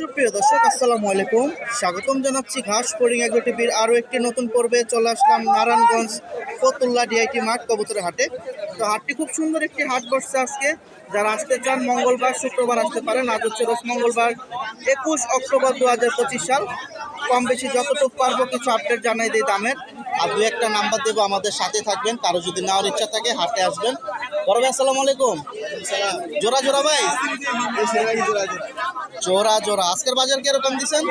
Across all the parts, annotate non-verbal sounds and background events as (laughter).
সুপ্রিয় দর্শক, আসসালামু আলাইকুম। স্বাগতম জানাচ্ছি ঘাস পরিং এগ্রো টিভির আরও একটি নতুন পর্বে। চলে আসলাম নারায়ণগঞ্জ ফতুল্লা ডিআইটি মাঠ কবুতরের হাটে। তো হাটটি খুব সুন্দর একটি হাট বসছে আজকে। যারা আসতে চান, মঙ্গলবার শুক্রবার আসতে পারেন। আজ হচ্ছে রোজ মঙ্গলবার, একুশ অক্টোবর দু হাজার পঁচিশ সাল। কম বেশি যতটুকু পারব কিছু আপডেট জানাই দিই দামের। আর দু একটা নাম্বার দেবো আমাদের সাথে থাকবেন। কারও যদি নেওয়ার ইচ্ছা থাকে, হাটে আসবেন। বড় ভাই, আসসালামু আলাইকুম। জোড়া জোড়া ভাই। জোড়া জোড়া। আজকের বাজার কীরকম দিছেন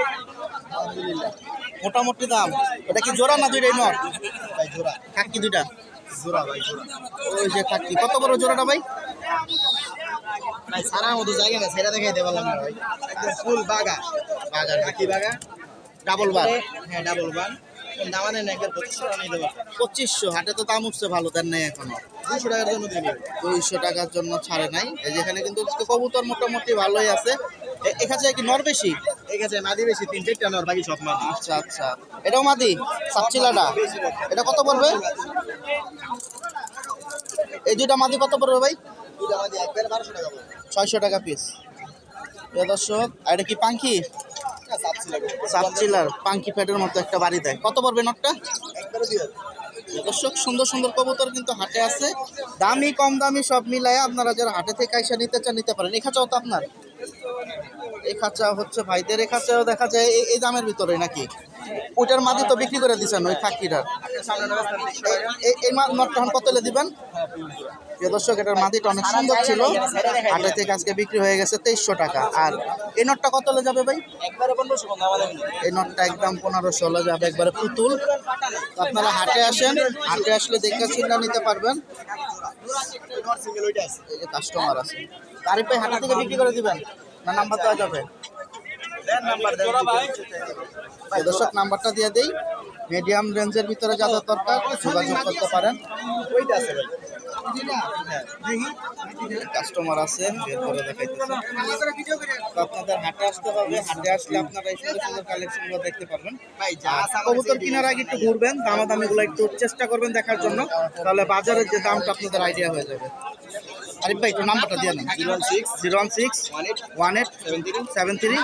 মোটামুটি দাম। এটা কি জোড়া না দুইটাই নট জোড়া। খাকি দুইটা। জোড়া, ভাই, জোড়া। ওই যে খাকি। কত বড় জোড়াটা ভাই? ভাই সারা মতো জায়গা না সেটা দেখাই দেবার লাগবে ভাই। একদম ফুল বাগা বাগা খাকি বাগা ডাবল বার হ্যাঁ ডাবল বার না একবার পঁচিশশো টাকা হাটে তো দাম উঠছে ভালো দেন নাই এখনও। দুইশো টাকার জন্য দিবি। দুইশো টাকার জন্য ছাড়ে নাই। এই যেখানে কিন্তু কবুতর মোটামুটি ভালোই আছে। এখানে কি নর বেশি? এখানে মাদি বেশি তিন চারটা নর বাকি সব মাদি। আচ্ছা আচ্ছা। এটাও মাদি? এটা কত পড়বে? এই দুইটা মাদি কত পড়বে ভাই? ছয়শো টাকা পিস দর্শক আর এটা কি পাঙ্কি? সাতচিলার পাঙ্কি প্যাডের মতো একটা বাড়ি দেয়। কত পড়বে নটটা? দর্শক সুন্দর সুন্দর কবুতর কিন্তু হাটে আছে। দামি কম দামি সব মিলায় আপনারা যারা হাটে থেকে আইসা নিতে চান নিতে পারেন। এই খাঁচাও তো আপনার। এই খাঁচা হচ্ছে ভাইদের এই খাঁচাও দেখা যায় এই- দামের ভিতরে নাকি? ওইটার মাদি তো বিক্রি করে দিচ্ছেন ওই খাকিটার। এই- এই- নটটা কত দিবেন? প্রিয় দর্শক এটার মাদিটা অনেক সুন্দর ছিল। হাটে থেকে আজকে বিক্রি হয়ে গেছে তেইশশো টাকা। আর এই নটটা কত হলে যাবে ভাই? এই নটটা একদম পনেরোশো হলে যাবে একবারে পুতুল। আপনারা হাটে আসেন হাটে আসলে দেখে চিন্তা নিতে পারবেন। নর সিঙ্গেল ওইটা আছে এই যে কাস্টমার আছে। আরিফ ভাই হাটে থেকে বিক্রি করে দিবেন? না নাম্বার দেওয়া যাবে? দেন নাম্বার দেন। এই দর্শক নাম্বারটা দিয়ে দেই। মিডিয়াম রেঞ্জের ভিতরে যা দরকার যোগাযোগ করতে পারেন। ওইটা আছে কাস্টমার আছে বের করে দেখাইতেছে। আপনাদের হাটে আসতে হবে হাটে আসলে আপনারা এই সুন্দর সুন্দর কালেকশনগুলো দেখতে পারবেন। কবুতর কেনার আগে একটু ঘুরবেন দামাদামিগুলো একটু চেষ্টা করবেন দেখার জন্য। তাহলে বাজারের যে দামটা আপনাদের আইডিয়া হয়ে যাবে। আরিফ ভাই একটু নাম্বারটা দিয়ে zero six zero one six one eight one eight seven three. Seven three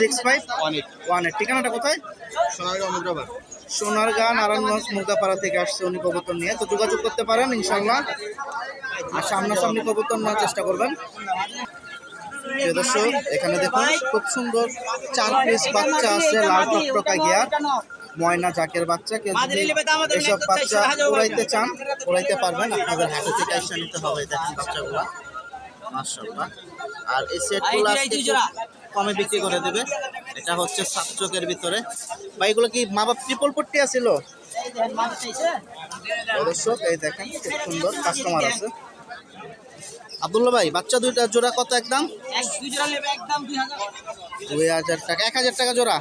six five one eight. One eight. ঠিকানাটা কোথায়? সোনারগাঁও সোনারগাঁ নারায়ণগঞ্জ থেকে আসছে উনি কবুতর নিয়ে। তো যোগাযোগ করতে পারেন ইনশাল্লাহ আর সামনাসামনি কবুতর নেওয়ার চেষ্টা করবেন। প্রিয় দর্শক এখানে দেখুন খুব সুন্দর চার পিস বাচ্চা আছে লাল টকটকা গিয়ার ময়না জাকের বাচ্চা কেউ যদি এসব বাচ্চা উড়াইতে চান উড়াইতে পারবেন আপনাদের হাতে থেকে এসে নিতে হবে দেখুন বাচ্চাগুলো। আর এই সেটগুলো কমে বিক্রি করে দেবে। এটা হচ্ছে সাত চোখের ভিতরে। বা এগুলো কি মা বাপ ট্রিপল পট্টি আছিল? দর্শক এই দেখেন খুব সুন্দর কাস্টমার আছে। আব্দুল্লাহ ভাই বাচ্চা দুইটা জোড়া কত একদম? দুই হাজার। টাকা এক হাজার টাকা জোড়া?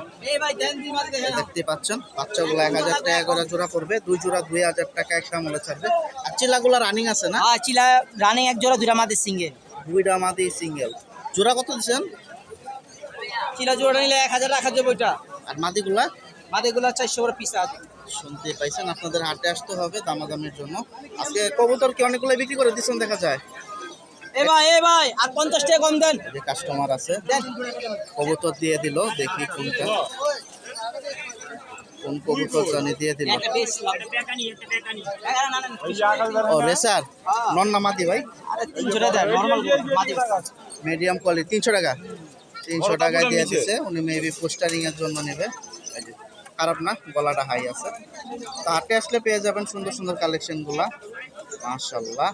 দেখতে পাচ্ছেন বাচ্চাগুলো এক হাজার টাকা করে জোড়া করবে দুই জোড়া দুই হাজার টাকা একটা মূল্য ছাড়বে। আর চিলাগুলো রানিং আছে না? হ্যাঁ চিলা রানিং এক জোড়া দুইটা মাদের সিঙ্গেল দুইটা মাদি সিঙ্গেল জোড়া কত দিচ্ছেন? চিলা জোড়া নিলে এক হাজার রাখা যাবে ওইটা আর মাদিগুলা? মাদেরগুলো চারশো করে পিস আছে। শুনতে পাইছেন আপনাদের হাটে আসতে হবে দামাদামির জন্য। আজকে কবুতর কি অনেকগুলো বিক্রি করে দিচ্ছেন দেখা যায়? এ ভাই এ ভাই আর পঞ্চাশ টাকা কম দেন। যে কাস্টমার আছে কবুতর দিয়ে দিল দেখি কোনটা। কোন কবুতর জানি দিয়ে দিল। ও রেসার? নন না মাদি ভাই? তিনশো টাকা মিডিয়াম কোয়ালিটি তিনশো টাকা। তিনশো টাকায় দিয়ে দিচ্ছে উনি মেবি পোস্টারিং এর জন্য নেবে। খারাপ না গলাটা হাই আছে। তো হাটে আসলে পেয়ে যাবেন সুন্দর সুন্দর কালেকশনগুলা মাশাল্লাহ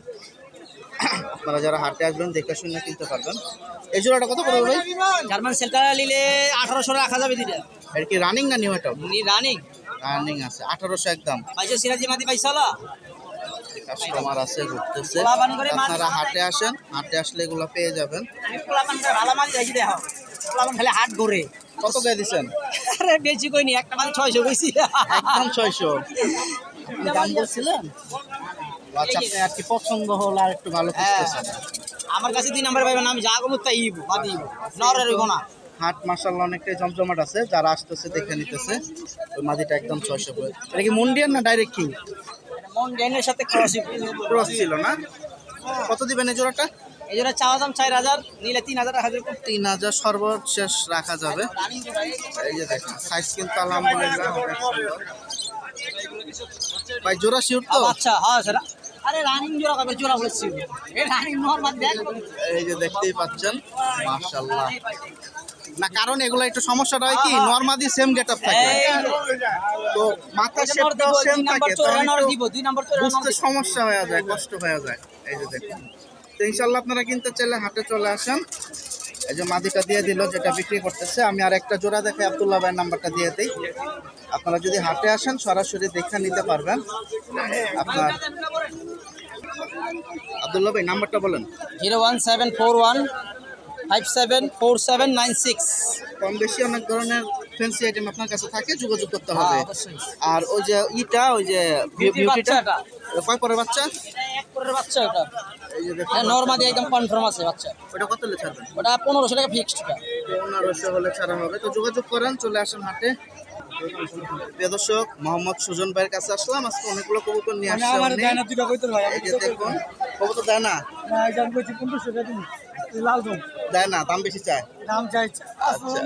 আপনারা যারা হাটে আসবেন দেখে শুনে কিনতে পারবেন। এই জোড়াটা কত পড়বে ভাই? জার্মান সেলকার নিলে আঠারোশো রাখা যাবে দুইটা। এর কি রানিং না নিউ এটা? রানিং রানিং আছে আঠারোশো একদম। পাইছো সিরাজি মাদি পাইছলা কাস্টমার আছে ঘুরতেছে। আপনারা হাটে আসেন হাটে আসলে এগুলো পেয়ে যাবেন। খালি হাট ঘুরে। কত দিয়ে দিচ্ছেন আরে বেশি কইনি একটা মাছ ছয়শো কইছি। একদম ছয়শো। দাম বলছিলেন? আচ্ছা। আর কি পছন্দ হল আর একটু ভালো খুঁজতেছেন আমার কাছে দুই নাম্বার পাইবেন আমি যা কমু তাই ইব মাদি ইব। নরের না। হাট মার্শাল্লাহ অনেকটাই জমজমাট আছে যারা আসতেছে দেখে নিতেছে। ওই মাদিটা একদম ছয়শো করে। এটা কি মন্ডিয়ান না ডাইরেক্ট কিং মন ডেনের সাথে ক্রসি ক্রস ছিল না? কত দিবেন এই জোড়াটা? এই জোড়া চাওয়া দাম চার হাজার নিলে তিন হাজার হাজার তিন হাজার সর্বশেষ রাখা যাবে। এই যে দেখুন সাইজ কিন্তু আলহামদুলিল্লাহ ভাই জোড়া শিউর তো? আচ্ছা হ্যাঁ স্যার আরে রানিং জোড়া কবে? জোড়া বলেছি। এই রানিং নর্মাল দেখ। এই যে দেখতেই পাচ্ছেন মাশাল্লাহ না কারণ এগুলো একটু সমস্যাটা হয় কি নর্মাদি সেম গেট আপ থাকে। তো মাথার শেপটাও সেম থাকে বুঝতে সমস্যা হয়ে যায় কষ্ট হয়ে যায়। এই যে দেখুন। তো ইনশাল্লাহ আপনারা কিনতে চাইলে হাটে চলে আসেন। এই যে মাদিটা দিয়ে দিল যেটা বিক্রি করতেছে। আমি আর একটা জোড়া দেখে আব্দুল্লাহ ভাইয়ের নাম্বারটা দিয়ে দিই। আপনারা যদি হাটে আসেন সরাসরি দেখে নিতে পারবেন। আপনার আব্দুল্লাহ ভাই নাম্বারটা বলেন। Zero one seven four one five seven four seven nine six. কম বেশি অনেক ধরনের ফ্যান্সি আইটেম আপনার কাছে থাকে যোগাযোগ করতে হ্যাঁ, হবে। আর ওই যে ইটা ওই যে বিউটিটা কয় পরে বাচ্চা? এক করে বাচ্চা ওটা। নর্মালি একদম কনফার্ম আছে বাচ্চা। ওটা কত ছাড়বেন? ওটা পনেরোশো টাকা ফিক্সড পনেরোশো হলে ছাড়া হবে। তো যোগাযোগ করেন চলে আসেন হাটে। প্রিয় দর্শক মোহাম্মদ সুজন ভাইয়ের কাছে আসলাম। আজকে অনেকগুলো কবুতর নিয়ে আসছে উনি। এই যে দেখুন কবুতর। দেয় না দেয় না দাম বেশি চায়? আচ্ছা।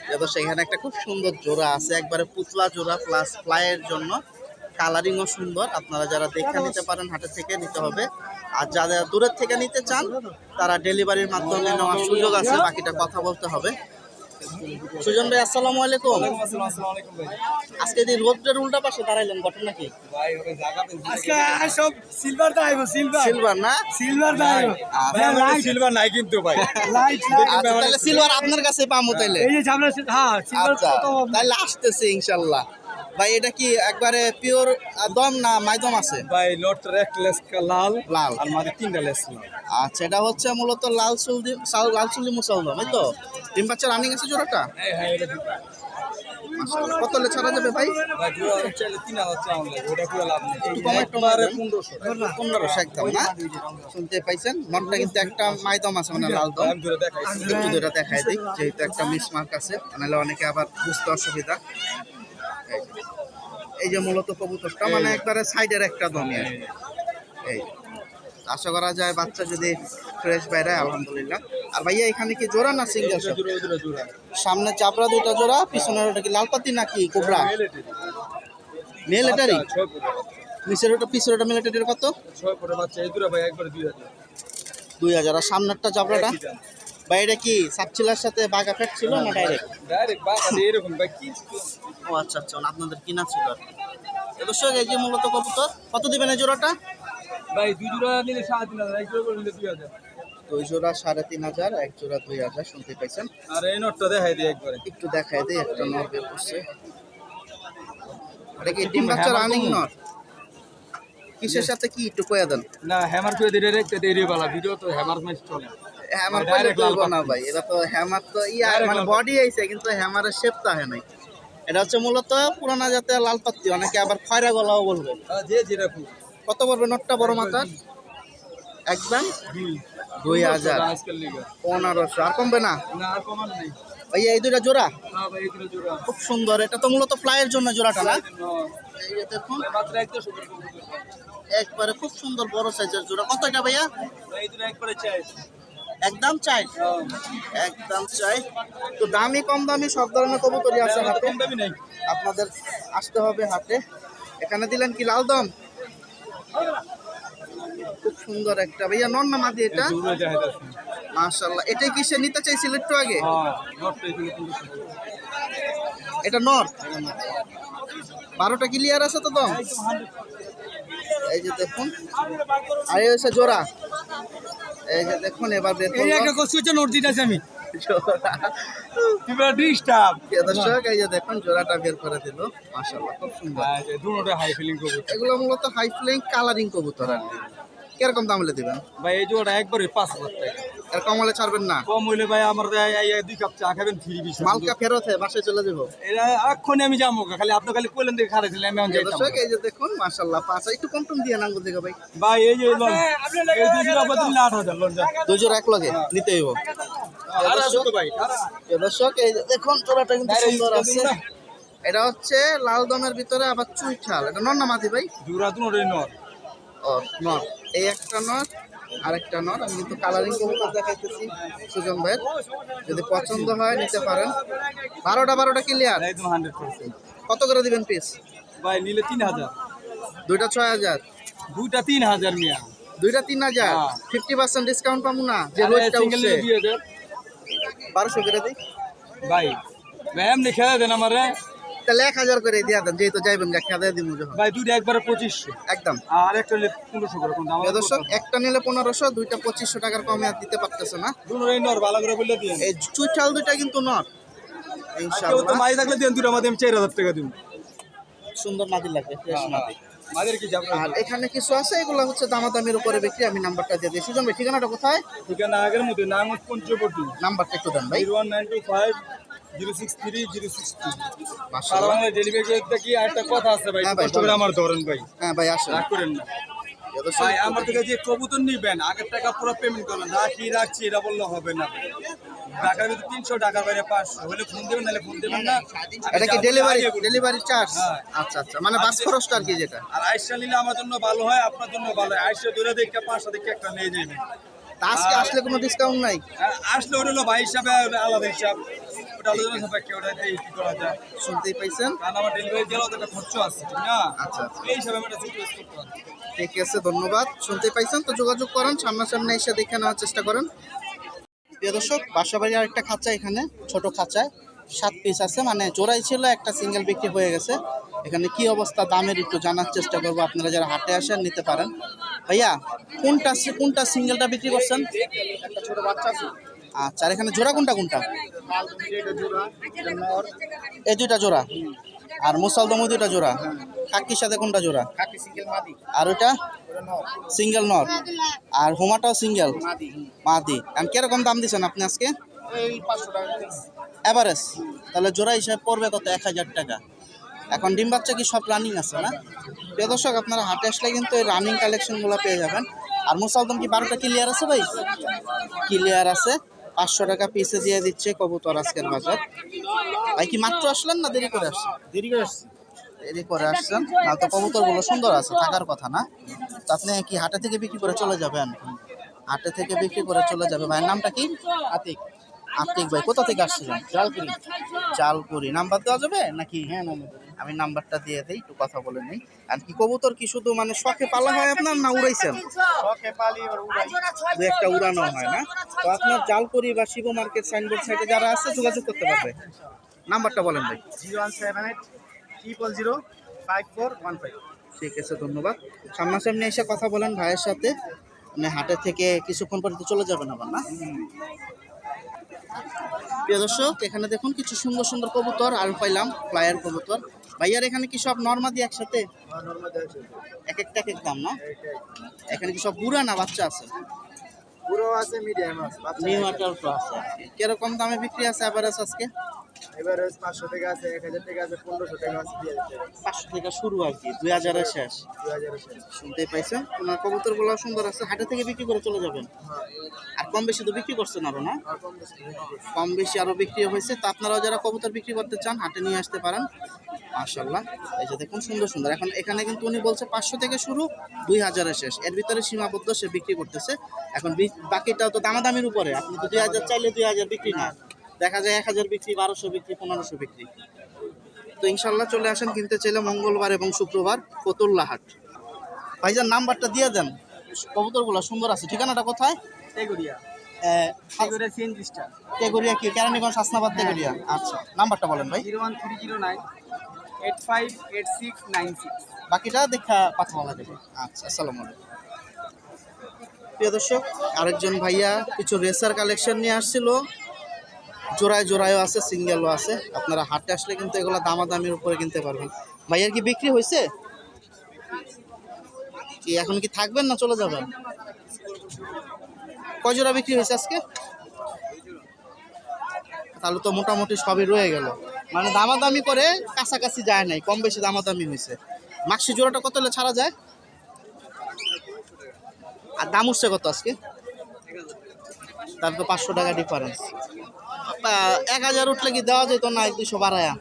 প্রিয় দর্শক এখানে একটা খুব সুন্দর জোড়া আছে একবারে পুতলা জোড়া প্লাস ফ্লাইয়ের জন্য। কালারিংও সুন্দর আপনারা যারা দেখে নিতে পারেন হাটে থেকে নিতে হবে। আর যারা দূরের থেকে নিতে চান তারা ডেলিভারির মাধ্যমে নেওয়ার সুযোগ আছে বাকিটা কথা বলতে হবে। সুজন ভাই আসসালামু আলাইকুম। আজকে যে রোদ্রের উল্টা পাশে দাঁড়াইলেন ঘটনা কি? সব সিলভার দা সিলভার সিলভার না? সিলভার দা সিলভার নাই। কিন্তু ভাই। (laughs) লাইট তাহলে সিলভার আপনার কাছে পামো তাইলে। এই যে সামনে হ্যাঁ সিলভার তাহলে আসতেছে ইনশাল্লাহ। ভাই এটা কি একবারে পিওর দম না মাইদম আছে? ভাই লেস লাল লাল। আর মাঝে তিনটা লেস লাল আচ্ছা এটা হচ্ছে মূলত লাল সুলদি সাল- লাল সুলদি মুসলদম এই তো? ডিম বাচ্চা রানিং আছে জোড়াটা? হ্যাঁ হ্যাঁ। কত হলে ছাড়া যাবে ভাই। পনেরোশো। একদম না? শুনতে পাইছেন? নটটা কিন্তু একটা মাইদম আছে মানে লাল দম। একটু দুটা দেখাই দিই যেহেতু একটা মিস মার্ক আছে নাহলে অনেকে আবার বুঝতে অসুবিধা। এই যে। মূলত কবুতরটা মানে একবারে সাইডের একটা আর এই। আশা করা যায় বাচ্চা যদি ফ্রেশ বাইরে আলহামদুলিল্লাহ। আর ভাইয়া এখানে কি জোড়া না সিঙ্গেল সামনে চাপড়া দুইটা জোড়া পিছনের ওটা কি লালপাতি নাকি কোবরা? মিলিটারি ছয় ফুটে নিচের ওটা পিছের ওটা মিলিটারির কত? দুই হাজার। আর সামনেরটা চাপড়াটা? বাইরে কি সাপচিলার সাথে বাঘা ফ্যাট ছিল না ডাইরেক্ট ডাইরেক্ট বাঘা এরকম কি ও আচ্ছা আচ্ছা আপনাদের কিনা ছিল। আর দর্শক এই যে মূলত কবুতর কত দিবেন এই জোড়াটা? ভাই দুই জোড়া নিলে সাড়ে তিন হাজার এক জোড়া নিলে দুই হাজার। দুই জোড়া সাড়ে তিন হাজার এক জোড়া দুই হাজার শুনতে পাইছেন? আর এই নোটটা দেখাই দিই একবারে। একটু দেখাই দিই একটা নর বের করছে। এটা কি ডিম বাচ্চা রানিং নর কিসের সাথে কি একটু কয়ে দেন? না হ্যামার রেখতে দেরি বালা ভিডিও তো হ্যামার ম্যাচ চলে। হ্যামার কইলে না ভাই এটা তো হ্যামার তো ইয়া মানে বডি আইছে কিন্তু হ্যামারের শেপ তো হয় নাই। এটা হচ্ছে মূলত পুরানা জাতের লাল পাত্তি অনেকে আবার খয়রা গলাও বলবে। আর যে যেরকম কত পড়বে নটটা বড় মাথার? একদম দুই হাজার। পনেরোশো। আর কমবে না? ভাইয়া এই দুইটা জোড়া? ভাই খুব সুন্দর। এটা তো মূলত ফ্লাইয়ের জন্য জোড়াটা না? দেখুন। একবারে খুব সুন্দর বড় সাইজের জোড়া। কত এটা ভাইয়া? একবারে একদম চাই? একদম চাই। তো দামি কম দামি সব ধরনের কবুতরই আছে আপনাদের আসতে হবে হাতে। এখানে দিলেন কি লাল দম? খুব সুন্দর একটা। ভাইয়া নন না মাদি এটা? জোড়া মাশাল্লাহ এটাই কি সে নিতে চাইছিল একটু আগে? হ্যাঁ এটা নর? বারোটা ক্লিয়ার আছে তো দম? এই যে দেখুন। আর এই হচ্ছে জোড়া। এই যে দেখুন এবার বের এই একটা করল কসুচে নোট দিতেছি আমি। দর্শক এই যে দেখুন জোড়াটা বের করে দিল। মাশাল্লাহ খুব সুন্দর। হাই ফিলিং করব এগুলো মূলত হাই ফ্লেইং কালারিং কবুতর আর কীরকম দাম হলে দিবেন? ভাই এই জোড়া একবারে পাঁচ হাজার টাকা। এর কম হলে ছাড়বেন না? কম হইলে ভাই আমার দুই কাপ চা খাবেন ফ্রি বিষয় মালকা ফেরত হয়ে বাসায় চলে যাব। এরা এক্ষুনি আমি যাব খালি আপনি খালি কইলেন দেখে খারাপ ছিলেন আমি দর্শক এই যে দেখুন মাশাল্লাহ পাঁচ একটু কম টম দিয়ে নাঙ্গো দিকে ভাই। ভাই এই যে লোন এই দুই জোড়া বদলে আট হাজার লোন যা। দুই জোড়া এক লগে নিতে হইব। দর্শক এই দেখুন কিন্তু সুন্দর আছে। এটা হচ্ছে লাল দমের ভিতরে আবার চুই ছাল এটা নর না মাদি ভাই? জোড়া দুটোই নর। ও নর। এই একটা নর আরেকটা নর। আমি কিন্তু কালারিং কবুতর দেখাইতেছি সুজন ভাইয়ের। যদি পছন্দ হয় নিতে পারেন। বারোটা বারোটা ক্লিয়ার একদম হান্ড্রেড পার্সেন্ট কত করে দিবেন পিস ভাই নিলে তিন হাজার। দুইটা ছয় হাজার। দুইটা তিন হাজার মিয়া। দুইটা তিন হাজার। ফিফটি পার্সেন্ট ডিসকাউন্ট পাবো না? যে রোজটা উঠছে। বারোশো করে দিই। ভাই এমনি খেয়ে দেন আমারে। তাহলে এক হাজার করে দিয়া দেন যেহেতু যাইবেন খেয়া দিয়ে দিব যখন। ভাই দুইটা একবারে পঁচিশশো। একদম। আর একটা নিলে পনেরোশো করে কোনটা আমার দর্শক একটা নিলে পনেরোশো দুইটা পঁচিশশো টাকার কমে আর দিতে পারতেছে না। দুটোই নর ভালো করে বললে দিন এই চুইঠাল দুইটা কিন্তু নট। কেউ তো মাই থাকলে দেন দুটো আমাদের আমি চার হাজার টাকা দিব। সুন্দর মাদি লাগবে ফ্রেশ যাবে আর এখানে কিছু আছে এগুলো হচ্ছে দামাদামির উপরে বিক্রি আমি নাম্বারটা দিয়ে দিই। সুজন ভাই ঠিকানাটা কোথায়? ঠিকানা আগের মধ্যে নাম হচ্ছে পঞ্চবটি। নাম্বারটা একটু দেন ভাই। One nine two five zero six three zero six two সারা মাশাআল্লাহ ডেলিভারি কি একটা কথা আছে ভাই হ্যাঁ ভাই, কষ্ট করে আমার ধরেন ভাই। হ্যাঁ ভাই আসেন। রাগ করেন না। ভাই আমার থেকে যে কবুতর নিবেন আগের টাকা পুরো পেমেন্ট করবেন রাখি রাখছি এটা বললে হবে না। টাকার ভিতরে তিনশো টাকা বাইরে পাঁচশো। হলে ফোন দেবেন নাহলে ফোন দেবেন না। এটা কি ডেলিভারি ডেলিভারি চার্জ। আচ্ছা আচ্ছা। মানে বাস খরচটা আর কি যেটা? আর আইসা নিলে আমার জন্য ভালো হয় আপনার জন্য ভালো হয়। আইসা দূরে দেখে পাঁচশো দেখে একটা নিয়ে যাবেন আজকে আসলে কোনো ডিসকাউন্ট নাই? আসলে ওটা হলো ভাই হিসাবে আলাদা হিসাব। ওটা আলোচনা সাপেক্ষে ওটা দিয়ে কি করা যায়? শুনতেই পাইছেন? কারণ আমার ডেলিভারি তো একটা খরচ আছে ঠিক না? আচ্ছা, আচ্ছা। এই হিসাবে আমরা করতে পারি ঠিক আছে ধন্যবাদ। শুনতেই পাইছেন? তো যোগাযোগ করেন সামনাসামনি এসে দেখে নেওয়ার চেষ্টা করেন। প্রিয় দর্শক বাসাবাড়ি আরেকটা খাঁচা এখানে ছোট খাঁচায়। সাত পিস আছে। মানে জোড়াই ছিল, একটা সিঙ্গেল বিক্রি হয়ে গেছে। এখানে কি অবস্থা, দামের একটু জানার চেষ্টা করব। আপনারা যারা হাটে আসেন, নিতে পারেন। ভাইয়া, কোনটা কোনটা সিঙ্গেলটা বিক্রি করছেন? আচ্ছা আর এখানে জোড়া কোনটা কোনটা? এই দুইটা জোড়া। আর মুসালদম দুইটা জোড়া। কাকির সাথে কোনটা জোড়া? আর ওটা নর। সিঙ্গেল নট আর হোমাটাও সিঙ্গেল মাদি। আর কীরকম দাম দিচ্ছেন আপনি আজকে? এভারেজ তাহলে জোড়া হিসাবে পড়বে কত? এক হাজার টাকা। এখন ডিম বাচ্চা কি সব রানিং আছে না? প্রিয় দর্শক আপনারা হাটে আসলে কিন্তু এই রানিং কালেকশনগুলো পেয়ে যাবেন। আর মুসালদম কি বারোটা ক্লিয়ার আছে ভাই? ক্লিয়ার আছে। পাঁচশো টাকা পিসে দিয়ে দিচ্ছে কবুতর আজকের বাজার। ভাই কি মাত্র আসলেন না দেরি করে আসছেন? দেরি করে আসছি। দেরি করে আসছেন? না তো কবুতরগুলো সুন্দর আছে থাকার কথা না। তো আপনি কি হাটে থেকে বিক্রি করে চলে যাবেন? হাটে থেকে বিক্রি করে চলে যাবে। ভাইয়ের নামটা কি? আতিক। আতিক ভাই কোথা থেকে আসছিলেন? জালপুরি চালপুরি নাম্বার দেওয়া যাবে নাকি? হ্যাঁ আমি নাম্বারটা দিয়ে দিই একটু কথা বলে নিই। আর কি কবুতর কি শুধু মানে শখে পালা হয় আপনার না উড়াইছেন? শখে পালি উড়াই। দু একটা উড়ানো হয় না? তো আপনার জালপুরি বা শিব মার্কেট সাইনবোর্ড সাইডে যারা আছে যোগাযোগ করতে পারবে। নাম্বারটা বলেন ভাই। Zero one seven eight triple zero five four one five ঠিক আছে ধন্যবাদ। সামনাসামনি এসে কথা বলেন ভাইয়ের সাথে। মানে হাটে থেকে কিছুক্ষণ পরে তো চলে যাবেন আবার না? প্রিয় দর্শক এখানে দেখুন কিছু সুন্দর সুন্দর কবুতর আর পাইলাম ফ্লায়ার কবুতর। ভাইয়ার এখানে কি সব নর্মাদি একসাথে? এক একটা এক এক দাম না? এখানে কি সব বুড়া না বাচ্চা আছে? পুরো আছে মিডিয়াম আছে নিউ আটাল আছে। কীরকম দামে বিক্রি আছে অ্যাভারেজ আজকে? এবার পাঁচশো টাকা আছে এক হাজার টাকা আছে পনেরোশো টাকা আছে টাকা পাঁচশো থেকে শুরু আর কি দুই হাজারের শেষ। দুই হাজারের শেষ। শুনতেই পাইছেন? ওনার কবুতরগুলো সুন্দর আছে হাটে থেকে বিক্রি করে চলে যাবেন। আর কম বেশি তো বিক্রি করছেন আরও না? কম বেশি আরও বিক্রি হয়েছে তো আপনারাও যারা কবুতর বিক্রি করতে চান হাটে নিয়ে আসতে পারেন। মাশাল্লাহ এই যে দেখুন সুন্দর সুন্দর। এখন এখানে কিন্তু উনি বলছে পাঁচশো থেকে শুরু দুই হাজারের শেষ। এর ভিতরে সীমাবদ্ধ সে বিক্রি করতেছে। এখন বাকিটাও তো দামাদামির উপরে। আপনি তো দুই হাজার চাইলে দুই হাজার বিক্রি না। দেখা যায় এক হাজার বিক্রি বারোশো বিক্রি পনেরোশো বিক্রি। তো ইনশাল্লাহ চলে আসেন কিনতে চাইলে মঙ্গলবার এবং শুক্রবার ফতুল্লা হাট। ভাইজান নাম্বারটা দিয়ে দেন। কবুতরগুলো সুন্দর আছে। ঠিকানাটা কোথায়? সিএনজিস্টার তেগুড়িয়া কি? কেরানীগঞ্জ হাসনাবাদ তেগুড়িয়া। আচ্ছা নাম্বারটা বলেন ভাই। Zero one three zero nine eight five eight six nine six. বাকিটা দেখা কথা বলা যাবে। আচ্ছা আসসালামু আলাইকুম। প্রিয় দর্শক আরেকজন ভাইয়া কিছু রেসার কালেকশন নিয়ে আসছিল। জোড়ায় জোড়ায়ও আছে সিঙ্গেলও আছে। আপনারা হাটে আসলে কিন্তু এগুলো দামাদামির উপরে কিনতে পারবেন। ভাইয়ার কি বিক্রি হয়েছে? কি এখন কি থাকবেন না চলে যাবেন? কয় জোড়া বিক্রি হয়েছে আজকে? তাহলে তো মোটামুটি সবই রয়ে গেল। মানে দামাদামি করে কাছাকাছি যায় নাই, কম বেশি দামাদামি হয়েছে। মাক্সি জোড়াটা কত হলে ছাড়া যায়? আর দাম উঠছে কত আজকে? তার তো পাঁচশো টাকা ডিফারেন্স এক হাজার উঠলে কি দেওয়া যেত না এক দুশো বাড়ায়া?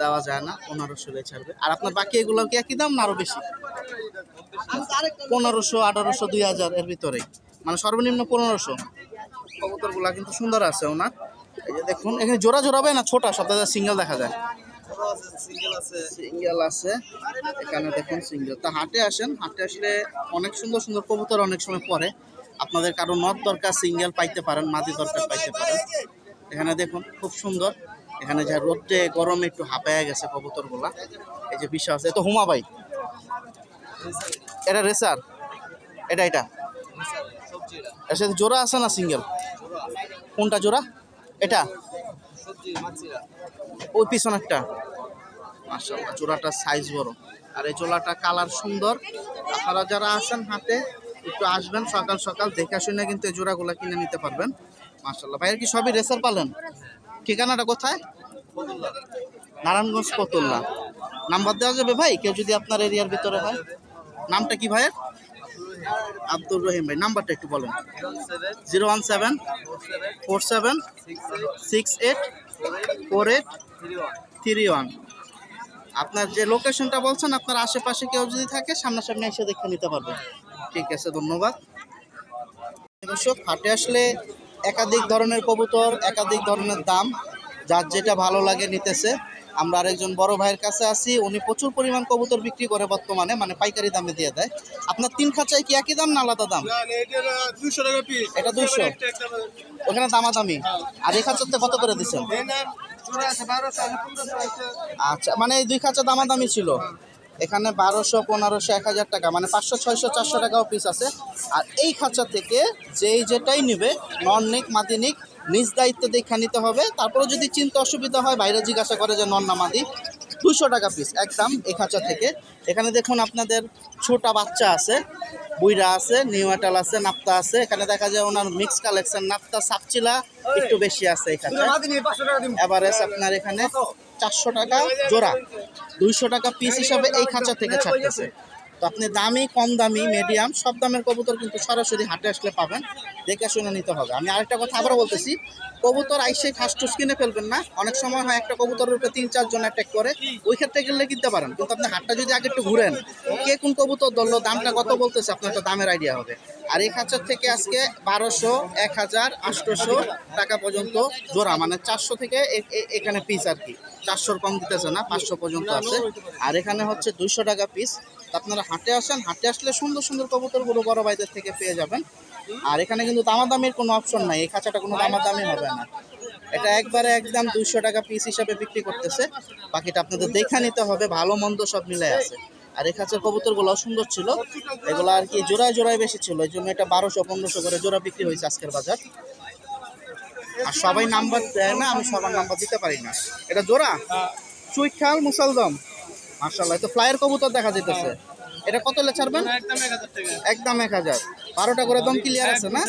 দেওয়া যায় না, পনেরোশো হলে ছাড়বে আর আপনার বাকি এগুলো কি একই দাম না আরও বেশি? পনেরোশো, আঠারোশো, দুই হাজার এর ভিতরে মানে সর্বনিম্ন পনেরোশো। কবুতরগুলা কিন্তু সুন্দর আছে ওনার। দেখুন, এখানে জোড়া জোড়াবে না ছোটা? সব সিঙ্গেল দেখা যায়। সিঙ্গেল আছে। এখানে দেখুন সিঙ্গেল তা হাটে আসেন, হাটে আসলে অনেক সুন্দর সুন্দর কবুতর অনেক সময় পরে। আপনাদের কারও নট দরকার সিঙ্গেল পাইতে পারেন, মাদি দরকার পাইতে পারেন। এখানে দেখুন, খুব সুন্দর। এখানে যা রোদে গরমে একটু হাঁপায়া গেছে কবুতরগুলা। এই যে বিষয় আছে তো হুমা ভাই। এটা রেসার। এটা এটা। এর সাথে জোড়া আছে না সিঙ্গেল? কোনটা জোড়া? এটা? ওই পিছনেরটা। মাশাআল্লাহ জোড়াটা সাইজ বড়। আর এই জোড়াটা কালার সুন্দর। আপনারা যারা আছেন হাতে, একটু আসবেন সকাল সকাল, দেখে শুনে কিন্তু এই জোড়াগুলো কিনে নিতে পারবেন। মাশাআল্লাহ। ভাইয়ের কি সবই রেসার পালেন? ঠিকানাটা কোথায়? নারায়ণগঞ্জ কতুল্লা নাম্বার দেওয়া যাবে ভাই? কেউ যদি আপনার এরিয়ার ভিতরে হয়। নামটা কি ভাইয়ের? আব্দুর রহিম ভাই, নাম্বারটা একটু বলেন। Zero one seven four seven six eight four eight three one. আপনার যে লোকেশনটা বলছেন, আপনার আশেপাশে কেউ যদি থাকে, সামনাসামনি এসে দেখে নিতে পারবেন ঠিক আছে, ধন্যবাদ। হাটে আসলে একাধিক ধরনের কবুতর একাধিক ধরনের দাম যার যেটা ভালো লাগে নিতেছে। আমরা আরেকজন বড় ভাইয়ের কাছে আছি উনি প্রচুর পরিমাণ কবুতর বিক্রি করে বর্তমানে মানে পাইকারি দামে দিয়ে দেয়। আপনার তিন খাঁচায় কি একই দাম না আলাদা দাম? এটা 200 ওখানে দামাদামি। আর এই খাঁচাতে কত করে দিচ্ছেন? আচ্ছা মানে এই দুই খাঁচা দামাদামি ছিল। এখানে বারোশো, পনেরোশো, এক হাজার টাকা মানে পাঁচশো, ছয়শো, চারশো টাকাও পিস আছে। আর এই খাঁচা থেকে যেই যেটাই নেবে নন নিক মাদি নিক নিজ দায়িত্ব দেখা নিতে হবে। তারপরে যদি চিন্তা অসুবিধা হয়, বাইরে জিজ্ঞাসা করে যে নন মাদি, দুশো টাকা পিস একদম এই খাঁচা থেকে। এখানে দেখুন আপনাদের ছোটা বাচ্চা আছে। বুইরা আছে নিউয়াটাল আছে নাপ্তা আছে। এখানে দেখা যায় ওনার মিক্স কালেকশন নাপ্তা সাপচিলা একটু বেশি আছে এখানে। এভারেজ আপনার এখানে চারশো টাকা জোড়া। দুইশো টাকা পিস হিসাবে এই খাঁচা থেকে ছাড়তেছে। তো আপনি দামি, কম দামি মিডিয়াম সব দামের কবুতর কিন্তু সরাসরি হাটে আসলে পাবেন। দেখে শুনে নিতে হবে। আমি আরেকটা কথা আবারও বলতেছি, কবুতর আইসে ঠাসটুস কিনে ফেলবেন না। অনেক সময় হয় একটা কবুতরের উপরে তিন চারজন অ্যাটাক করে, ওই ক্ষেত্রে গেলে কিনতে পারেন। কিন্তু আপনি হাটটা যদি আগে একটু ঘুরেন, কে কোন কবুতর ধরলো, দামটা কত বলতেছে, আপনার একটা দামের আইডিয়া হবে। আর এক হাজার থেকে আজকে বারোশো, এক হাজার, আটশোশো টাকা পর্যন্ত জোড়া মানে চারশো থেকে এখানে পিস আর কি। চারশোর কম দিতেছে না, পাঁচশো পর্যন্ত আছে। আর এখানে হচ্ছে দুইশো টাকা পিস আপনারা হাটে আসেন হাটে আসলে সুন্দর সুন্দর কবুতরগুলো বড় ভাইদের থেকে পেয়ে যাবেন। আর এখানে কিন্তু দামাদামির কোনো অপশন নাই এই খাঁচাটা কোনো দামাদামি হবে না। এটা একবারে একদম দুইশো টাকা পিস হিসাবে বিক্রি করতেছে। বাকিটা আপনাদের দেখে নিতে হবে ভালো মন্দ সব মিলে আছে। আর এই খাঁচার কবুতরগুলো সুন্দর ছিল। এগুলো আর কি জোড়ায় জোড়ায় বেশি ছিল এই জন্য এটা বারোশো পনেরোশো করে জোড়া বিক্রি হয়েছে আজকের বাজার। আর সবাই নাম্বার দেয় না আমি সবার নাম্বার দিতে পারি না। এটা জোড়া? চুইখাল মুসালদম? মার্শাল্লাহ তো ফ্লাইয়ের কবুতর দেখা যেতেছে এটা কত লে ছাড়বেন? একদম এক হাজার। বারোটা করে একদম ক্লিয়ার আছে না?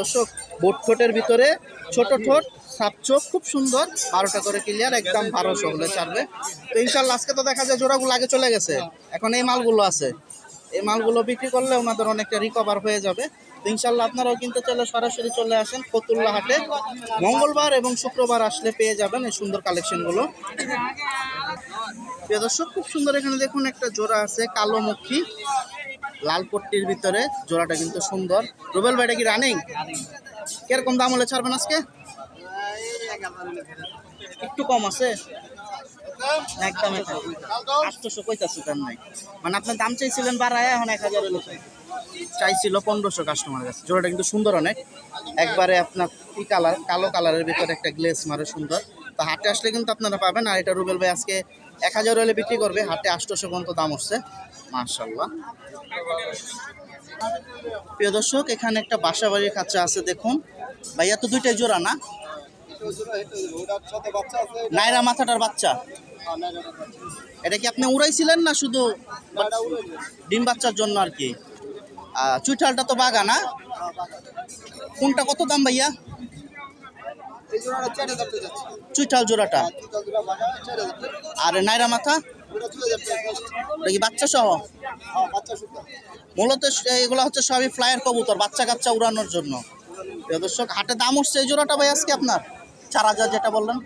দর্শক, বোট ঠোঁটের ভিতরে ছোট ঠোঁট, সাপ চোখ, খুব সুন্দর। বারোটা করে ক্লিয়ার একদম বারোশো হলে ছাড়বে। তো ইনশাল্লাহ আজকে তো দেখা যায় জোড়াগুলো আগে চলে গেছে। এখন এই মালগুলো আছে। এই মালগুলো বিক্রি করলে ওনাদের অনেকটা রিকভার হয়ে যাবে। ইনশাল্লাহ আপনারাও কিনতে চাইলে সরাসরি চলে আসেন ফতুল্লা হাটে। মঙ্গলবার এবং শুক্রবার আসলে পেয়ে যাবেন এই সুন্দর কালেকশনগুলো। প্রিয় দর্শক, খুব সুন্দর এখানে দেখুন একটা জোড়া আছে, কালো মুখী। লাল পট্টির ভিতরে জোড়াটা কিন্তু সুন্দর। রুবেল ভাইটা কি রানিং কীরকম দাম হলে ছাড়বেন আজকে? একটু কম আছে? একদম আটশোশো কইতাছে তার নাই। মানে আপনার দাম চাইছিলেন বাড়ায়, এখন এক হাজার হলো চাই। চাইছিল পনেরোশো কাস্টমার কাছে। জোড়াটা কিন্তু সুন্দর অনেক। একবারে আপনার কি কালার কালো কালারের ভিতরে একটা গ্লেস মারে সুন্দর। তো হাটে আসলে কিন্তু আপনারা পাবেন। আর এটা রুবেল ভাই আজকে এক হাজার হলে বিক্রি করবে। হাটে আটশোশো পর্যন্ত দাম উঠছে। মার্শাল্লাহ প্রিয় দর্শক, এখানে একটা বাসা বাড়ির খাঁচা আছে, দেখুন। ভাইয়া তো দুইটাই জোড়া না? নাইরা মাথাটার বাচ্চা। এটা কি আপনি উড়াইছিলেন না শুধু? ডিম বাচ্চার জন্য আর কি? চুইঠালটা তো বাগা না কোনটা কত দাম ভাইয়া? চুইঠাল জোড়াটা। আর নাইরা মাথা? ওটা কি বাচ্চা সহ? মূলত এগুলো হচ্ছে সবই ফ্লাইয়ের কবুতর বাচ্চা কাচ্চা উড়ানোর জন্য। দর্শক হাটে দাম উঠছে এই জোড়াটা ভাই আজকে আপনার? চার হাজার যেটা বললেন।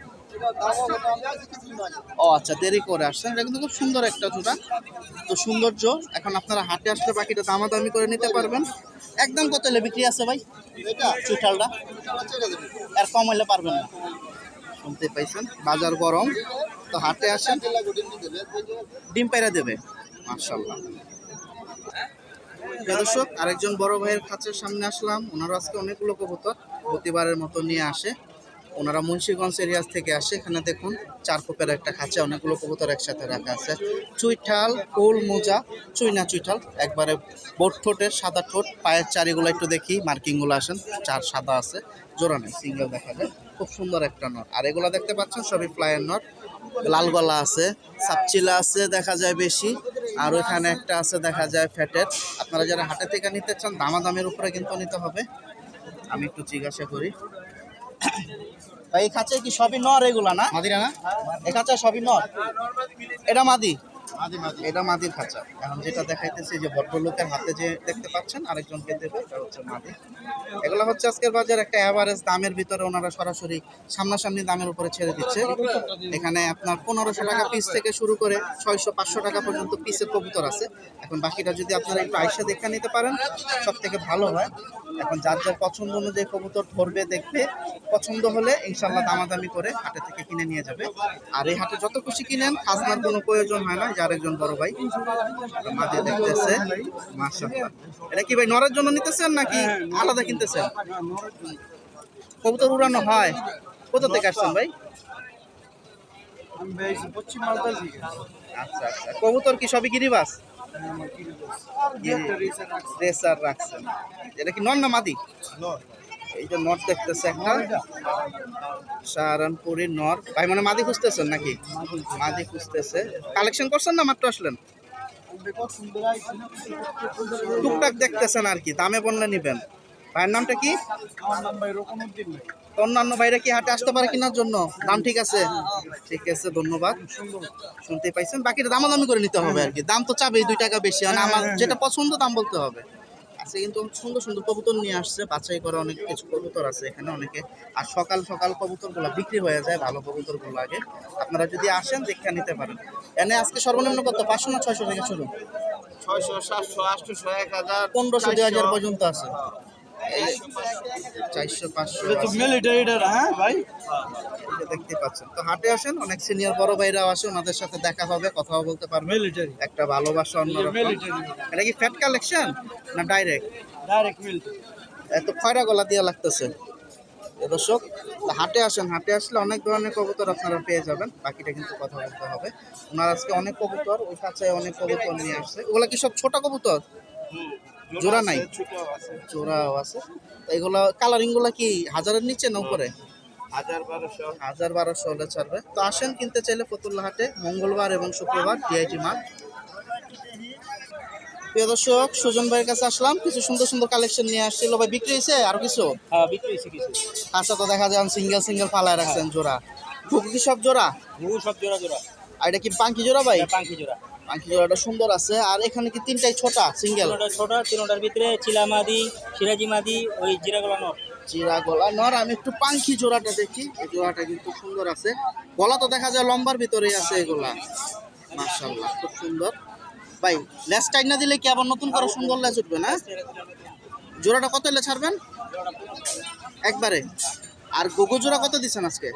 ও আচ্ছা দেরি করে আসছেন। এটা কিন্তু খুব সুন্দর একটা জোড়া। তো সৌন্দর্য এখন আপনারা হাটে আসলে পাখিটা দামাদামি করে নিতে পারবেন। একদম কত হলে বিক্রি আছে ভাই? চুঠালটা আর কম হলে পারবেন না। শুনতে পাইছেন? বাজার গরম। তো হাটে আসেন। ডিম পাইরা দেবে। মার্শাল্লাহ দর্শক আরেকজন বড় ভাইয়ের খাঁচের সামনে আসলাম। ওনারা আজকে অনেকগুলো কবুতর প্রতিবারের মতো নিয়ে আসে। ওনারা মুন্সিগঞ্জ এরিয়াস থেকে আসে। এখানে দেখুন, চার কোপের একটা খাঁচা, অনেকগুলো কবুতর একসাথে রাখা আছে। চুইঠাল, কোল মোজা, চুইনা চুইঠাল, একবারে বোট ঠোঁটের সাদা ঠোঁট, পায়ের চারিগুলো একটু দেখি, মার্কিংগুলো আসেন, চার সাদা আছে, জোড়া নেই সিঙ্গেল দেখা যায়। খুব সুন্দর একটা নট। আর এগুলো দেখতে পাচ্ছেন, সবই ফ্লাইয়ের নট। লাল গলা আছে, সাপচিলা আছে, দেখা যায় বেশি। আর ওইখানে একটা আছে, দেখা যায় ফ্যাটের। আপনারা যারা হাটে থেকে নিতে চান, দামাদামের উপরে কিন্তু নিতে হবে। আমি একটু জিজ্ঞাসা করি। ভাই এই খাঁচায় কি সবই নর এগুলা না? মাদিরা না? এই খাঁচা সবই নর? এটা মাদি? এটা মাদির খাঁচা। এখন যেটা দেখাইতেছি যে ভদ্রলোকের হাতে যে দেখতে পাচ্ছেন, আরেকজনকে দেবে, এটা হচ্ছে মাদি। এগুলো হচ্ছে আজকের বাজার, একটা অ্যাভারেজ দামের ভিতরে ওনারা সরাসরি সামনাসামনি দামের উপরে ছেড়ে দিচ্ছে। এখানে আপনার পনেরোশো টাকা পিস থেকে শুরু করে ছয়শো, পাঁচশো টাকা পর্যন্ত পিসের কবুতর আছে। এখন বাকিটা যদি আপনারা একটু আইসা দেখে নিতে পারেন সব থেকে ভালো হয়। এখন যার যার পছন্দ অনুযায়ী কবুতর ধরবে, দেখবে, পছন্দ হলে ইনশাল্লাহ দামাদামি করে হাটে থেকে কিনে নিয়ে যাবে। আর এই হাটে যত খুশি কিনেন, খাজনার কোনো প্রয়োজন হয় না যার একজন বড় ভাই মাঝে দেখতেছে মাশাআল্লাহ। এটা কি ভাই নরের জন্য নিতেছেন নাকি আলাদা কিনতেছেন? কবুতর উড়ানো হয়। কোথা থেকে আসছেন ভাই? আচ্ছা আচ্ছা। কবুতর কি সবই গিরিবাস? রেসার রাখছেন। এটা কি নন না মাদি? এই যে নট দেখতেছে একটা। সাহারানপুরি নর ভাই মানে মাদি খুঁজতেছেন নাকি? মাদি খুঁজতেছে। কালেকশন করছেন না মাত্র আসলেন? টুকটাক দেখতেছেন আর কি, দামে বললে নিবেন। ভাইয়ের নামটা কি? অন্যান্য বাইরে কি হাটে আসতে পারে কেনার জন্য? দাম ঠিক আছে? ঠিক আছে, ধন্যবাদ। শুনতে পাইছেন? বাকিটা দামাদামি করে নিতে হবে আর কি। দাম তো চাবেই, দুই টাকা বেশি। মানে আমার যেটা পছন্দ, দাম বলতে হবে। আজকে কিন্তু সুন্দর সুন্দর কবুতর নিয়ে আসছে। বাছাই করা অনেক কিছু কবুতর আছে এখানে অনেকে। আর সকাল সকাল কবুতরগুলো বিক্রি হয়ে যায় ভালো কবুতরগুলো আগে। আপনারা যদি আসেন দেখে নিতে পারেন। এনে আজকে সর্বনিম্ন কত? পাঁচশো না ছয়শো থেকে শুরু? ছয়শো সাতশো আটশো এক হাজার পনেরোশো দুই হাজার পর্যন্ত আছে। চারশো পাঁচশো হ্যাঁ ভাই? দেখতে পাচ্ছেন। তো হাটে আসেন অনেক সিনিয়র বড় ভাইরাও আসে ওনাদের সাথে দেখা হবে কথাও বলতে পারবে মিলিটারি একটা ভালোবাসা অন্যরকম। এটা কি ফ্যাট কালেকশন না ডাইরেক্ট ডাইরেক্ট মিলিটারি এত খয়রা গলা লাগতেছে। দর্শক হাটে আসেন হাটে আসলে অনেক ধরনের কবুতর আপনারা পেয়ে যাবেন। বাকিটা কিন্তু কথা বলতে হবে। ওনার আজকে অনেক কবুতর ওই কাছে অনেক কবুতর নিয়ে আসছে। ওগুলা কি সব ছোট কবুতর? জোড়া নাই? জোড়াও আছে। তো এগুলা কালারিংগুলা কি হাজারের নিচে না উপরে? হাজার বারোশো। হলে ছাড়বে। তো আসেন কিনতে চাইলে ফতুল্লা হাটে মঙ্গলবার এবং শুক্রবার ডিআইটি মাঠ প্রিয় দর্শক সুজন ভাইয়ের কাছে আসলাম। কিছু সুন্দর সুন্দর কালেকশন নিয়ে আসছিল। ভাই বিক্রি হয়েছে? আর কিছু? হ্যাঁ কিছু। আচ্ছা তো দেখা যায় সিঙ্গেল সিঙ্গেল পালায় রাখছেন জোড়া। ঘুঘু কি সব জোড়া? সব জোড়া জোড়া। আর এটা কি পাঙ্কি জোড়া ভাই? পাঙ্কি জোড়া। পাঙ্কি জোড়াটা সুন্দর আছে। আর এখানে কি তিনটাই ছোটা? সিঙ্গেল ছোট তিনোটার ভিতরে চিলামাদি সিরাজি মাদি ওই জিরাগোলা নট চিরা গলা নর। আমি একটু পাঙ্কি জোড়াটা দেখি। এই জোড়াটা কিন্তু সুন্দর আছে। গলা তো দেখা যায় লম্বার ভিতরেই আছে এগুলা। মার্শাল্লাহ খুব সুন্দর। ভাই লেস টাইট না দিলে কি আবার নতুন করে সুন্দর লেস উঠবে না? জোড়াটা কত এলে ছাড়বেন? একবারে। আর গোগো জোড়া কত দিচ্ছেন আজকে?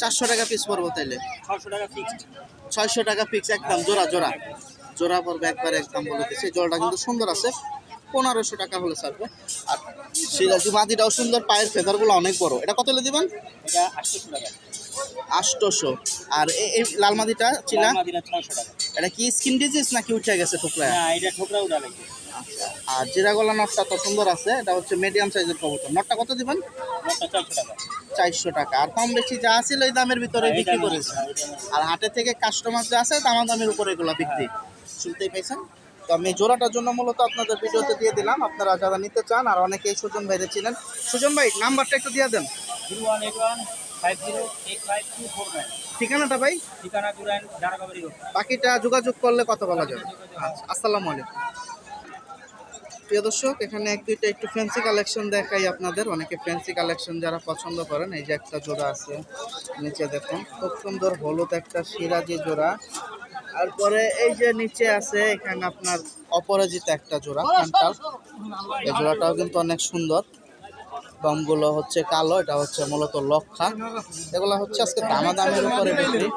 চারশো টাকা পিস পড়ব তাইলে। ছশো টাকা ফিক্সড ছয়শো টাকা ফিক্স একদম জোড়া জোড়া। জোড়া পড়বে একবারে একদম বলে দিচ্ছে জলটা কিন্তু সুন্দর আছে। পনেরোশো টাকা হলে ছাড়বে। আর সিরাজি মাদিটাও সুন্দর পায়ের ফেদারগুলো অনেক বড়। এটা কত হলে দিবেন? এটা আটশোশো টাকা। আষ্টশো আর এই লাল মাদিটা চিলা? এটা কি স্কিন ডিজিজ নাকি উঠে গেছে টুকরা না এটা ঠোকরা উঠা লাগবে। আর জিরাগলা নটটা তো সুন্দর আছে এটা হচ্ছে মিডিয়াম সাইজের কবুতর। নটটা কত দিবেন? চারশো টাকা। আর কম বেশি যা ছিল এই দামের ভিতরে হ্যাঁ, বিক্রি করেছে। হ্যাঁ। আর হাটে থেকে কাস্টমার যা আছে দামা দামের উপরে এগুলো বিক্রি। শুনতেই পাইছেন? তো আমি জোড়াটার জন্য মূলত আপনাদের ভিডিওতে দিয়ে দিলাম। আপনারা যারা নিতে চান আর অনেকেই সুজন ভাইরে ছিলেন সুজন ভাই নাম্বারটা একটু দিয়ে দেন। Zero one eight one five zero eight five two four nine. ঠিকানাটা ভাই? ঠিকানা বাকিটা যোগাযোগ করলে কত বলা যাবে। আচ্ছা আসসালামু আলাইকুম। প্রিয় দর্শক, এখানে এক দুইটা একটু ফ্যান্সি কালেকশন দেখাই আপনাদের। অনেকে ফ্যান্সি কালেকশন যারা পছন্দ করেন, এই যে একটা জোড়া আছে, নিচে দেখুন, খুব সুন্দর হলুদ একটা সিরাজি জোড়া। তারপরে এই যে নিচে আছে, এখানে আপনার অপরাজিত একটা জোড়া ফ্যান্টাল এই জোড়াটাও কিন্তু অনেক সুন্দর। দমগুলো হচ্ছে কালো, এটা হচ্ছে মূলত লক্ষা। এগুলা হচ্ছে আজকে দামাদামের উপরে বিক্রি।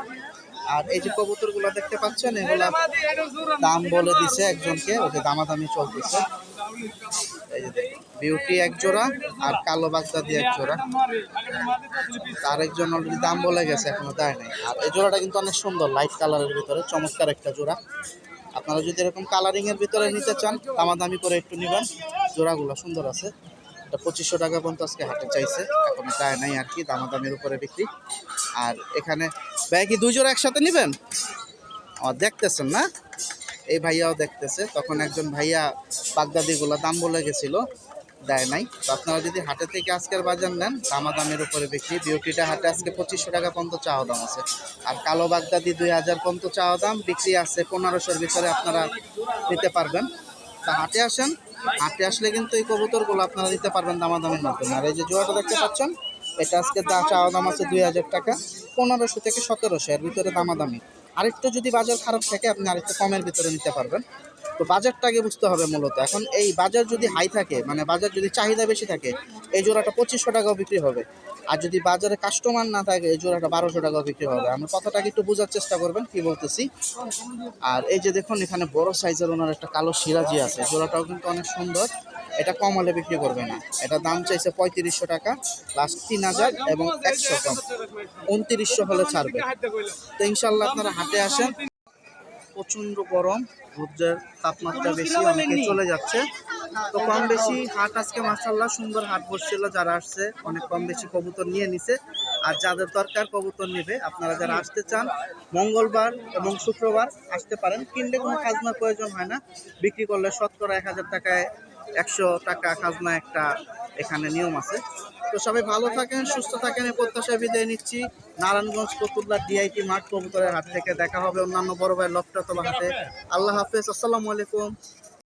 আর এই যে কবুতর কবুতরগুলো দেখতে পাচ্ছেন, এগুলা দাম বলে দিছে একজনকে যে দামাদামি চলতেছে। বিউটি এক জোড়া আর কালো বাগদাদি এক জোড়া আর একজন অলরেডি দাম বলে গেছে, এখনও দেয় নাই। আর এই জোড়াটা কিন্তু অনেক সুন্দর লাইট কালারের ভিতরে, চমৎকার একটা জোড়া। আপনারা যদি এরকম কালারিং এর ভিতরে নিতে চান, দামাদামি করে একটু নেবেন। জোড়াগুলো সুন্দর আছে। এটা পঁচিশশো টাকা পর্যন্ত আজকে হাটে চাইছে, এখন দেয় নাই আর কি, দামাদামির উপরে বিক্রি। আর এখানে ভাই কি দুই জোড়া একসাথে নেবেন? দেখতেছেন না? এই ভাইয়াও দেখতেছে। তখন একজন ভাইয়া বাগদাদিগুলো দাম বলে গেছিল, দেয় নাই। তো আপনারা যদি হাটে থেকে আজকের বাজার নেন দামা দামের উপরে বিক্রি। বিউটিটা হাটে আজকে পঁচিশশো টাকা পর্যন্ত চাওয়া দাম আছে। আর কালো বাগদাদি দুই হাজার পর্যন্ত চাওয়া দাম, বিক্রি আছে পনেরোশোর ভিতরে আপনারা নিতে পারবেন। তা হাটে আসেন, হাটে আসলে কিন্তু এই কবুতরগুলো আপনারা দিতে পারবেন দামাদামের মাধ্যমে। আর এই যে জোয়াটা দেখতে পাচ্ছেন, এটা আজকে চাওয়া দাম আছে দুই হাজার টাকা, পনেরোশো থেকে সতেরোশো, এর ভিতরে দামাদামি। আরেকটু যদি বাজার খারাপ থাকে, আপনি আরেকটু কমের ভিতরে নিতে পারবেন। তো বাজারটা আগে বুঝতে হবে মূলত। এখন এই বাজার যদি হাই থাকে মানে বাজার যদি চাহিদা বেশি থাকে, এই জোড়াটা পঁচিশশো টাকাও বিক্রি হবে। আর যদি বাজারে কাস্টমার না থাকে, এই জোড়াটা বারোশো টাকাও বিক্রি হবে। আমার কথাটাকে একটু বোঝার চেষ্টা করবেন, কি বলতেছি? আর এই যে দেখুন, এখানে বড় সাইজের ওনার একটা কালো সিরাজি আছে। জোড়াটাও কিন্তু অনেক সুন্দর। এটা কম হলে বিক্রি করবে না। এটা দাম চাইছে পঁয়ত্রিশশো টাকা লাস্ট তিন হাজার এবং একশো কম। উনত্রিশশো হলে ছাড়বে। তো ইনশাল্লাহ আপনারা হাটে আসেন। প্রচণ্ড গরম রোদের তাপমাত্রা বেশি অনেকে চলে যাচ্ছে। তো কম বেশি হাট আজকে মাসাল্লাহ সুন্দর হাট বসছিল যারা আসছে অনেক কম বেশি কবুতর নিয়ে নিছে। আর যাদের দরকার কবুতর নেবে আপনারা যারা আসতে চান মঙ্গলবার এবং শুক্রবার আসতে পারেন। কিনলে কোনো খাজনার প্রয়োজন হয় না। বিক্রি করলে শতকরা এক হাজার টাকায় একশো টাকা খাজনা একটা এখানে নিয়ম আছে। তো সবাই ভালো থাকেন, সুস্থ থাকেন এই প্রত্যাশা বিদায় নিচ্ছি। নারায়ণগঞ্জ ফতুল্লা ডিআইটি মাঠ কবুতরের হাত থেকে দেখা হবে অন্যান্য বড় ভাই লফট অথবা হাতে আল্লাহ হাফেজ, আসসালামু আলাইকুম।